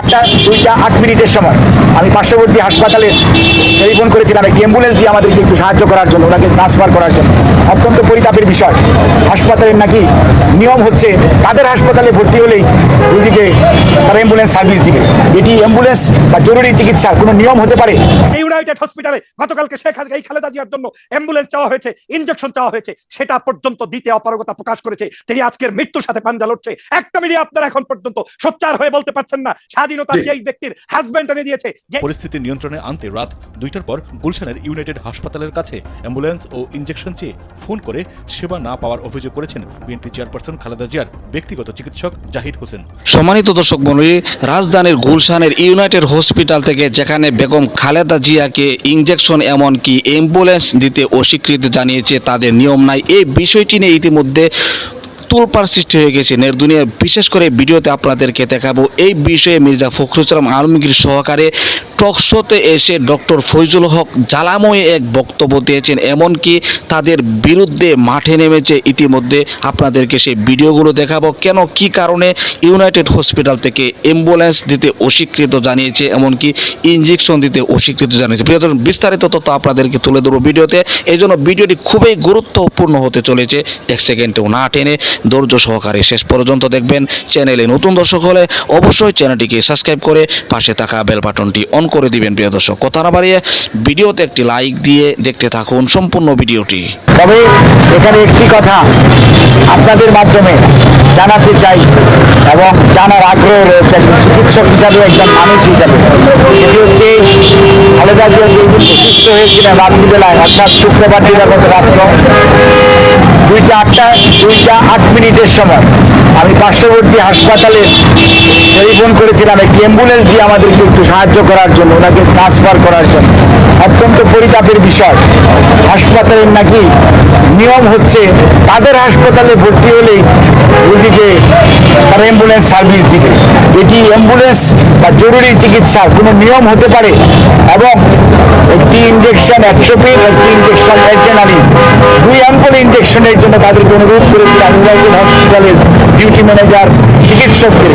আটটা, দুইটা, আট মিনিটের সময়। আমি পার্শ্ববর্তী হাসপাতালে টেলিফোন করেছিলাম, একটি অ্যাম্বুলেন্স দিয়ে আমাদেরকে একটু সাহায্য করার জন্য, ওনাকে ট্রান্সফার করার জন্য। অত্যন্ত পরিতাপের বিষয়। হাসপাতালের নাকি নিয়ম হচ্ছে, তাদের হাসপাতালে ভর্তি হলেই রুগীকে তারা অ্যাম্বুলেন্স সার্ভিস দিবে। এটি অ্যাম্বুলেন্স বা জরুরি চিকিৎসার কোনো নিয়ম হতে পারে? ইউনাইটেড হসপিটালে গতকালকে শেখ এই খালেদা জিয়ার জন্য অ্যাম্বুলেন্স চাওয়া হয়েছে ইনজেকশন চাওয়া হয়েছে, সেটা পর্যন্ত দিতে অপারগতা প্রকাশ করেছে। তিনি আজকের মৃত্যুর সাথে পাঞ্জা লড়ছে। একটা মিডিয়া আপনারা এখন পর্যন্ত সোচ্চার হয়ে বলতে পারছেন না। স্বাধীনতা। যেই ব্যক্তির হাজবেন্ড এনে দিয়েছে পরিস্থিতি নিয়ন্ত্রণে আনতে রাত দুইটার পর গুলশানের ইউনাইটেড হাসপাতালের কাছে অ্যাম্বুলেন্স ও ইঞ্জেকশন চেয়ে ফোন করে সেবা না পাওয়ার অভিযোগ করেছেন বিএনপি চেয়ারপারসন খালেদা জিয়ার ব্যক্তিগত চিকিৎসক জাহিদ হোসেন সম্মানিত দর্শক মন্ডলী রাজধানীর গুলশানের ইউনাইটেড হসপিটাল থেকে যেখানে বেগম খালেদা জিয়াকে ইঞ্জেকশন এমনকি অ্যাম্বুলেন্স দিতে অস্বীকৃতি জানিয়েছে তাদের নিয়ম নাই এই বিষয়টি নিয়ে ইতিমধ্যে তুলপার সৃষ্টি হয়ে গেছে। নের দুনিয়া, বিশেষ করে ভিডিওতে আপনাদেরকে দেখাবো। এই বিষয়ে মির্জা ফখরুল আলমগীর সহকারে টকশোতে এসে ডক্টর ফৈজুল হক জ্বালাময়ে এক বক্তব্য দিয়েছেন। এমনকি তাদের বিরুদ্ধে মাঠে নেমেছে ইতিমধ্যে। আপনাদেরকে সেই ভিডিওগুলো দেখাবো। কেন, কি কারণে ইউনাইটেড হসপিটাল থেকে অ্যাম্বুলেন্স দিতে অস্বীকৃত জানিয়েছে, এমনকি ইঞ্জেকশন দিতে অস্বীকৃত জানিয়েছে। প্রিয় বিস্তারিত তথ্য আপনাদেরকে তুলে ধরবো ভিডিওতে। এই জন্য ভিডিওটি খুবই গুরুত্বপূর্ণ হতে চলেছে। এক সেকেন্ডেও না টেনে ধৈর্য সহকারে শেষ পর্যন্ত দেখবেন চ্যানেলে নতুন দর্শক হলে অবশ্যই চ্যানেলটিকে সাবস্ক্রাইব করে পাশে থাকা বেল বাটনটি অন করে দিবেন, প্রিয় দর্শক। কথা না বাড়িয়ে ভিডিওতে একটি লাইক দিয়ে দেখতে থাকুন সম্পূর্ণ ভিডিওটি। তবে এখানে একটি কথা আপনাদের মাধ্যমে জানাতে চাই এবং জানার আগ্রহ রয়েছে একজন চিকিৎসক হিসাবে, একজন মানুষ হিসাবে। সেটি হচ্ছে খালেদা জিয়া যেদিন অসুস্থ হয়েছিলেন রাত্রিবেলায়, অর্থাৎ শুক্রবার দিবাগত রাত্র দুইটা আটটা, দুইটা আট মিনিটের সময়। আমি পার্শ্ববর্তী হাসপাতালে টেলিফোন করেছিলাম, একটি অ্যাম্বুলেন্স দিয়ে আমাদেরকে একটু সাহায্য করার জন্য, ওনাকে ট্রান্সফার করার জন্য। অত্যন্ত পরিতাপের বিষয়। হাসপাতালের নাকি নিয়ম হচ্ছে, তাদের হাসপাতালে ভর্তি হলেই রুগীকে তারা অ্যাম্বুলেন্স সার্ভিস দিবে। এটি অ্যাম্বুলেন্স বা জরুরি চিকিৎসার কোনো নিয়ম হতে পারে এবং একটি ইঞ্জেকশন একশো পিন একটি ইঞ্জেকশন একজনালি দুই অ্যাম্পল ইঞ্জেকশনের জন্য তাদেরকে অনুরোধ করেছিলাম। ইউনাইটেড হসপিটালের ডিউটি ম্যানেজার চিকিৎসকদের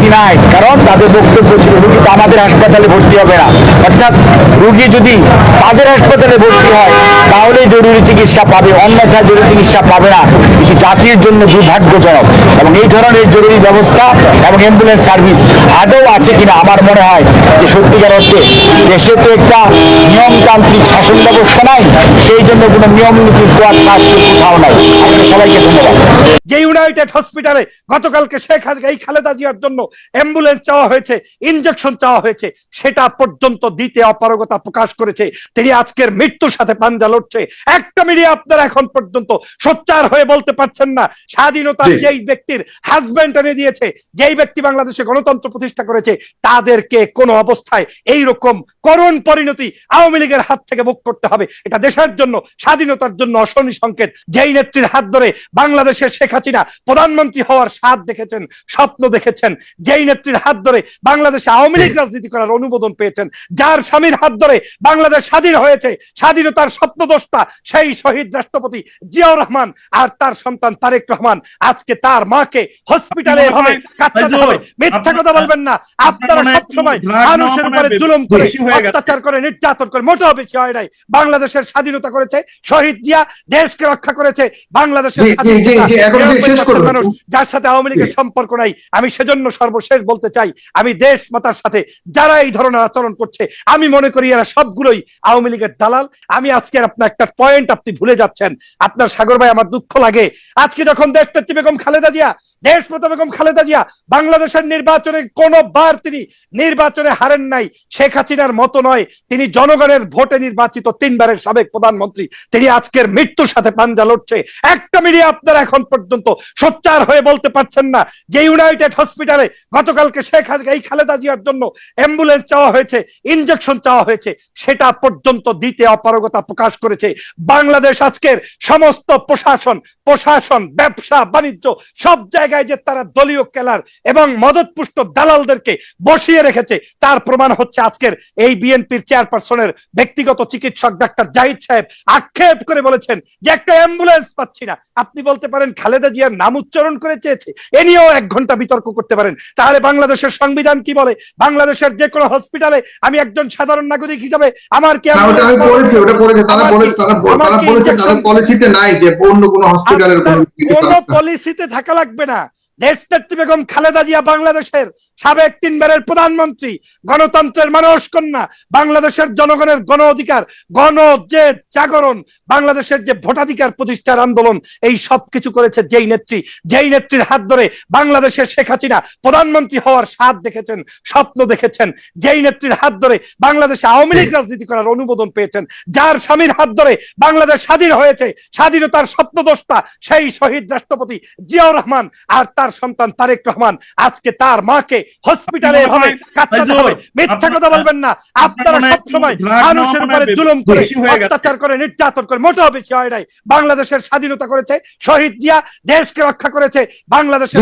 ডিনাই কারণ তাদের বক্তব্য ছিল রুগী তো আমাদের হাসপাতালে ভর্তি হবে না। অর্থাৎ রুগী যদি তাদের হাসপাতালে ভর্তি হয়, তাহলে জরুরি চিকিৎসা পাবে অন্যথা জরুরি চিকিৎসা পাবে না। এটি জাতির জন্য দুর্ভাগ্যজনক এবং এই ধরনের জরুরি ব্যবস্থা এবং অ্যাম্বুলেন্স সার্ভিস আদৌ আছে কিনা আমার মনে হয় যে সত্যিকার অর্থে দেশে তো একটা নিয়মতান্ত্রিক শাসন ব্যবস্থা নাই, সেই জন্য কোনো নিয়ম নীতির তো আর কাজ কোথাও নাই। আপনাদের সবাইকে ধন্যবাদ যে ইউনাইটেড হসপিটালে গতকালকে শেখ এই খালেদা জিয়ার জন্য অ্যাম্বুলেন্স চাওয়া হয়েছে ইনজেকশন চাওয়া হয়েছে সেটা পর্যন্ত দিতে অপারগতা প্রকাশ করেছে। তিনি আজকের মৃত্যুর সাথে পাঞ্জা লড়ছে। একটা মিডিয়া আপনারা এখন পর্যন্ত সোচ্চার হয়ে বলতে পারছেন না। স্বাধীনতা যেই ব্যক্তির হাজবেন্ড এনে দিয়েছে যেই ব্যক্তি বাংলাদেশে গণতন্ত্র প্রতিষ্ঠা করেছে তাদেরকে কোনো অবস্থায় এই রকম করুণ পরিণতি আওয়ামী লীগের হাত থেকে মুখ করতে হবে। এটা দেশের জন্য স্বাধীনতার জন্য অশনি সংকেত। যেই নেত্রীর হাত ধরে বাংলাদেশের শেখ হাসিনা প্রধানমন্ত্রী হওয়ার স্বাদ দেখেছেন স্বপ্ন দেখেছেন যেই নেত্রীর হাত ধরে বাংলাদেশে আওয়ামী লীগ রাজনীতি করার অনুমোদন পেয়েছেন যার স্বামীর হাত ধরে বাংলাদেশ স্বাধীন হয়েছে স্বাধীনতার স্বপ্নদোষটা সেই শহীদ রাষ্ট্রপতি জিয়াউর রহমান আর তার সন্তান তারেক রহমান। আজকে তার মাকে হসপিটালে এভাবে কাটাতে হবে। মিথ্যা কথা বলবেন না। আপনারা সবসময় মানুষের উপরে জুলুম করে অত্যাচার করে নির্যাতন করে মোটেও বেশি হয় নাই। বাংলাদেশের স্বাধীনতা করেছে শহীদ জিয়া দেশকে রক্ষা করেছে বাংলাদেশের মানুষ যার সাথে আওয়ামী লীগের সম্পর্ক নাই আমি সেজন্য সর্বশেষ বলতে চাই আমি দেশ মাতার সাথে যারা এই ধরনের আচরণ করছে আমি মনে করি এরা সবগুলোই আওয়ামী লীগের দালাল। আমি আজকে আপনার একটা পয়েন্ট আপনি ভুলে যাচ্ছেন। আপনার সাগর ভাই আমার দুঃখ লাগে। আজকে যখন দেশ বেগম খালেদা জিয়া দেশ প্রথম বেগম খালেদা জিয়া, বাংলাদেশের নির্বাচনে কোনবার তিনি নির্বাচনে হারেন নাই। শেখ হাসিনার মতো নয়, তিনি জনগণের ভোটে নির্বাচিত তিনবারের সাবেক প্রধানমন্ত্রী। তিনি আজকের মৃত্যুর সাথে পাঞ্জা লড়ছে। একটা মিডিয়া আপনারা এখন পর্যন্ত সোচ্চার হয়ে বলতে পারছেন না যে ইউনাইটেড হসপিটালে গতকালকে শেখ এই খালেদা জিয়ার জন্য অ্যাম্বুলেন্স চাওয়া হয়েছে, ইনজেকশন চাওয়া হয়েছে। সেটা পর্যন্ত দিতে অপারগতা প্রকাশ করেছে। বাংলাদেশ আজকের সমস্ত প্রশাসন প্রশাসন, ব্যবসা, বাণিজ্য, সব জায়গায় জায়গায় যে তারা দলীয় কেলার এবং মদতপুষ্ট দালালদেরকে বসিয়ে রেখেছে তার প্রমাণ হচ্ছে আজকের এই বিএনপির চেয়ারপারসনের ব্যক্তিগত চিকিৎসক ডাক্তার জাহিদ সাহেব আক্ষেপ করে বলেছেন যে একটা অ্যাম্বুলেন্স পাচ্ছি না। আপনি বলতে পারেন খালেদা জিয়ার নাম উচ্চারণ করে চেয়েছে। এ নিয়েও এক ঘণ্টা বিতর্ক করতে পারেন। তাহলে বাংলাদেশের সংবিধান কি বলে? বাংলাদেশের যে কোনো হসপিটালে আমি একজন সাধারণ নাগরিক হিসাবে আমার কি কোনো পলিসিতে থাকা লাগবে না। দেশনেত্রী বেগম খালেদা জিয়া বাংলাদেশের সাবেক তিনবারের প্রধানমন্ত্রী, গণতন্ত্রের মানুষ কন্যা, বাংলাদেশের জনগণের গণ অধিকার, গণ যে জাগরণ, বাংলাদেশের যে ভোটাধিকার প্রতিষ্ঠার আন্দোলন, এই সব কিছু করেছে যেই নেত্রী। যেই নেত্রীর হাত ধরে বাংলাদেশের শেখ হাসিনা প্রধানমন্ত্রী হওয়ার স্বাদ দেখেছেন, স্বপ্ন দেখেছেন। যেই নেত্রীর হাত ধরে বাংলাদেশে আওয়ামী লীগ রাজনীতি করার অনুমোদন পেয়েছেন, যার স্বামীর হাত ধরে বাংলাদেশ স্বাধীন হয়েছে, স্বাধীনতার স্বপ্নদ্রষ্টা সেই শহীদ রাষ্ট্রপতি জিয়াউর রহমান আর তার সন্তান তারেক রহমান, আজকে তার মাকে হসপিটালে এভাবে মনে কাটাতে হবে মিথ্যা কথা বলবেন না। আপনারা সব সময় মানুষের উপরে জুলুম করে। অত্যাচার করে নির্যাতন করে মোটেও বেশি হয় নাই। বাংলাদেশের স্বাধীনতা করেছে শহীদ জিয়া দেশকে রক্ষা করেছে বাংলাদেশের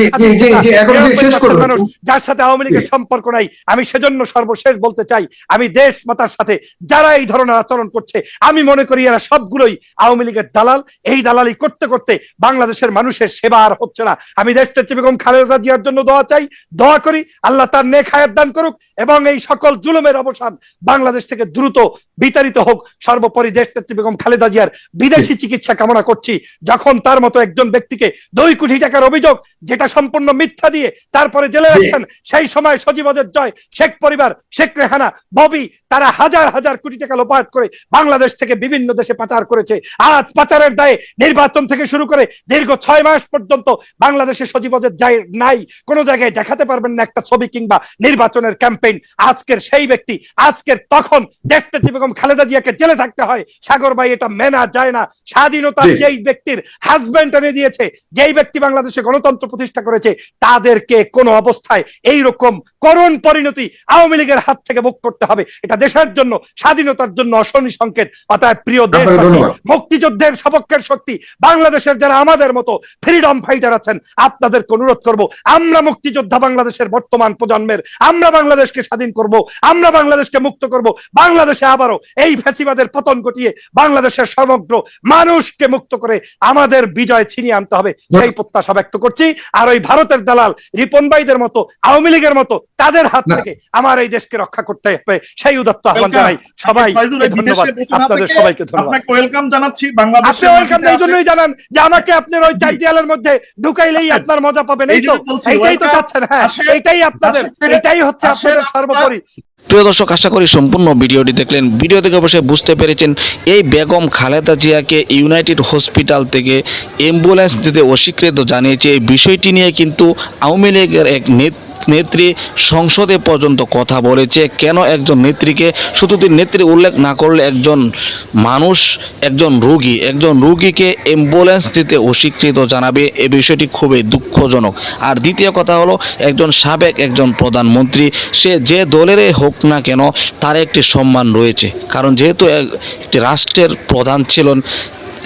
মানুষ যার সাথে আওয়ামী লীগের সম্পর্ক নাই আমি সেজন্য সর্বশেষ বলতে চাই আমি দেশ মাতার সাথে যারা এই ধরনের আচরণ করছে আমি মনে করি এরা সবগুলোই আওয়ামী লীগের দালাল। এই দালালি করতে করতে বাংলাদেশের মানুষের সেবা আর হচ্ছে না। আমি দেশ নেত্রী বেগম খালেদা জিয়ার জন্য দোয়া চাই দোয়া করি আল্লাহ তার নেক হায়াত দান করুক এবং এই সকল জুলুমের অবসান বাংলাদেশ থেকে দ্রুত বিতাড়িত হোক। সর্বোপরি দেশ নেত্রী বেগম খালেদা জিয়ার বিদেশি চিকিৎসা কামনা করছি। যখন তার মতো একজন ব্যক্তিকে দুই কোটি টাকার অভিযোগ যেটা সম্পূর্ণ মিথ্যা দিয়ে তারপরে জেলে। রাখছেন সেই সময় সজীবদের জয় শেখ পরিবার শেখ রেহানা ববি তারা হাজার হাজার কোটি টাকা লোপাট করে বাংলাদেশ থেকে বিভিন্ন দেশে পাচার করেছে। আজ পাচারের দায়ে নির্বাচন থেকে শুরু করে দীর্ঘ ছয় মাস পর্যন্ত বাংলাদেশে সজীবদের যায় নাই। কোনো জায়গায় দেখাতে পারবেন না একটা ছবি কিংবা নির্বাচনের ক্যাম্পেইন আজকের সেই ব্যক্তি আজকের তখন দেশনেত্রী বেগম খালেদা জিয়াকে জেলে থাকতে হয়। সাগর ভাই এটা মেনা যায় না। স্বাধীনতা যেই ব্যক্তির হাজবেন্ড এনে দিয়েছে যেই ব্যক্তি বাংলাদেশে গণতন্ত্র প্রতিষ্ঠা করেছে তাদেরকে কোনো অবস্থায় এই রকম করুণ পরিণতি আওয়ামী লীগের হাত থেকে মুখ করতে হবে। এটা দেশের জন্য স্বাধীনতার জন্য অশনি সংকেত। অতএব প্রিয় দেশবাসী মুক্তিযুদ্ধের সপক্ষের শক্তি বাংলাদেশের যারা আমাদের মতো ফ্রিডম ফাইটার আছেন আপনাদেরকে অনুরোধ করব আমরা মুক্তিযোদ্ধা বাংলাদেশের বর্তমান প্রজন্মের আমরা বাংলাদেশকে স্বাধীন করব আমরা বাংলাদেশকে মুক্ত করব বাংলাদেশে আবারও এই ফ্যাসিবাদের পতন ঘটিয়ে বাংলাদেশের সমগ্র মানুষকে মুক্ত করে আমাদের বিজয় ছিনিয়ে আনতে হবে সেই প্রত্যাশা ব্যক্ত করছি। আর ওই ভারতের দালাল রিপন ভাইদের মতো আওয়ামী লীগের মতো তাদের হাত থেকে আমার এই দেশকে রক্ষা করতে হবে সেই উদাত্ত আহ্বান জানাই। সবাই এই ধন্যবাদ। আপনাদের সবাইকে ধন্যবাদ। ওয়েলকাম জানাচ্ছি আপনি ওয়েলকাম এই জন্যই জানান যে আমাকে আপনার ওই চার দেয়ালের মধ্যে ঢুকাইলেই আপনার মজা পাবেন এই তো জন্য এইটাই তো চাচ্ছেন হ্যাঁ আসেন। এইটাই আপনাদের এটাই হচ্ছে আপনাদের সর্বোপরি। প্রিয় দর্শক আশা করি সম্পূর্ণ ভিডিওটি দেখলেন। ভিডিও থেকে অবশ্যই বুঝতে পেরেছেন এই বেগম খালেদা জিয়াকে ইউনাইটেড হসপিটাল থেকে অ্যাম্বুলেন্স দিতে অস্বীকৃত জানিয়েছে। এই বিষয়টি নিয়ে কিন্তু আওয়ামী লীগের এক নেত- নেত্রী সংসদে পর্যন্ত কথা বলেছে, কেন একজন নেত্রীকে, শুধু নেত্রী উল্লেখ না করলে একজন মানুষ, একজন রোগী, একজন রোগীকে অ্যাম্বুলেন্স দিতে অস্বীকৃত জানাবে, এ বিষয়টি খুবই দুঃখজনক। আর দ্বিতীয় কথা হলো, একজন সাবেক একজন প্রধানমন্ত্রী, সে যে দলেরই হোক না কেন, তার একটি সম্মান রয়েছে। কারণ যেহেতু এক- একটি রাষ্ট্রের প্রধান ছিলেন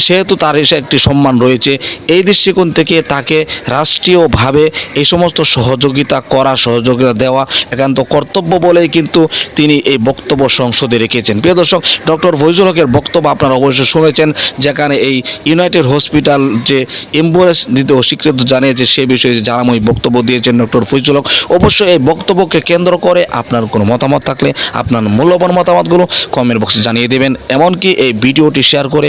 সেহেতু তার এসে একটি সম্মান রয়েছে। এই দৃষ্টিকোণ থেকে তাকে রাষ্ট্রীয়ভাবে এই সমস্ত সহযোগিতা করা, সহযোগিতা দেওয়া একান্ত কর্তব্য বলেই কিন্তু তিনি এই বক্তব্য সংসদে রেখেছেন। প্রিয় দর্শক, ডক্টর ফৈজুল হকের বক্তব্য আপনারা অবশ্যই শুনেছেন, যেখানে এই ইউনাইটেড হসপিটাল যে এম্বুলেন্স দিতে অস্বীকৃত জানিয়েছে, সে বিষয়ে জানাময় বক্তব্য দিয়েছেন ডক্টর ফৈজুল হক। অবশ্যই এই বক্তব্যকে কেন্দ্র করে আপনার কোনো মতামত থাকলে আপনার মূল্যবান মতামতগুলো কমেন্ট বক্সে জানিয়ে দেবেন। এমনকি এই ভিডিওটি শেয়ার করে